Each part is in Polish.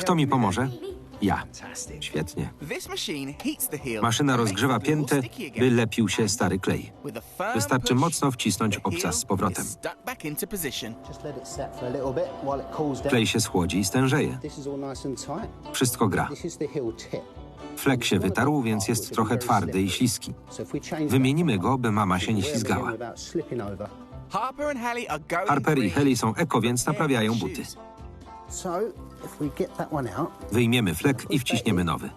Kto mi pomoże? Ja. Świetnie. Maszyna rozgrzewa piętę, by lepił się stary klej. Wystarczy mocno wcisnąć obcas z powrotem. Klej się schłodzi i stężeje. Wszystko gra. Flek się wytarł, więc jest trochę twardy i śliski. Wymienimy go, by mama się nie ślizgała. Harper i Haley są eko, więc naprawiają buty. Wyjmiemy flek i wciśniemy nowy.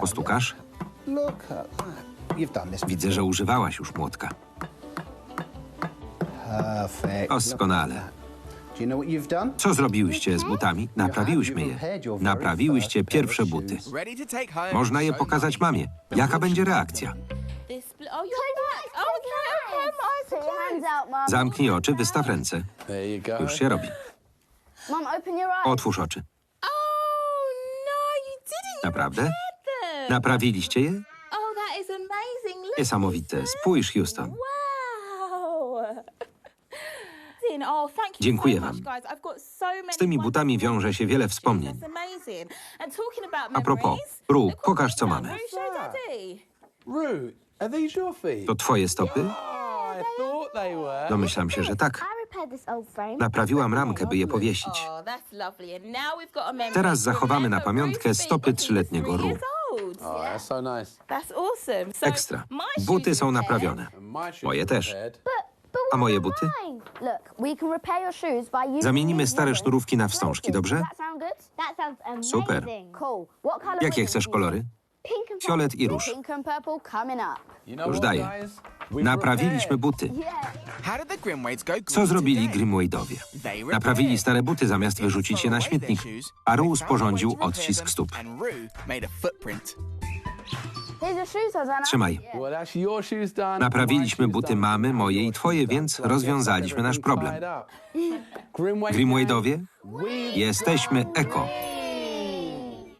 Postukasz? Widzę, że używałaś już młotka. Doskonale. Co zrobiłyście z butami? Naprawiłyśmy je. Naprawiłyście pierwsze buty. Można je pokazać mamie. Jaka będzie reakcja? Oh. Oh, Mum. Zamknij oczy, wystaw ręce. Już się robi. Mum, open your eyes. Otwórz oczy. Oh, no, you didn't. You Naprawdę? them. Naprawiliście je? Oh, that is amazing. Look, Niesamowite. Spójrz, Houston. Wow. Zin, Oh, thank you Dziękuję so wam. much, guys. I've got so many Z tymi butami wiąże się wiele wspomnień. That's amazing. And talking about A propos, memories, Ru, look what pokaż, co done. mamy. Ru, show Daddy. Rue, are these your feet? To twoje stopy? I thought they were. Domyślam się, że tak. Naprawiłam ramkę, by je powiesić. Oh. Teraz zachowamy na pamiątkę stopy trzyletniego old. Oh, Ekstra. Buty są naprawione. Moje też. A moje buty? Zamienimy stare sznurówki na wstążki, dobrze? Super. Jakie chcesz kolory? Fiolet i róż. Już daję. Naprawiliśmy buty. Co zrobili Grimwaydowie? Naprawili stare buty zamiast wyrzucić je na śmietnik, a Ru sporządził odcisk stóp. Trzymaj. Naprawiliśmy buty mamy, moje i twoje, więc rozwiązaliśmy nasz problem. We Jesteśmy eko.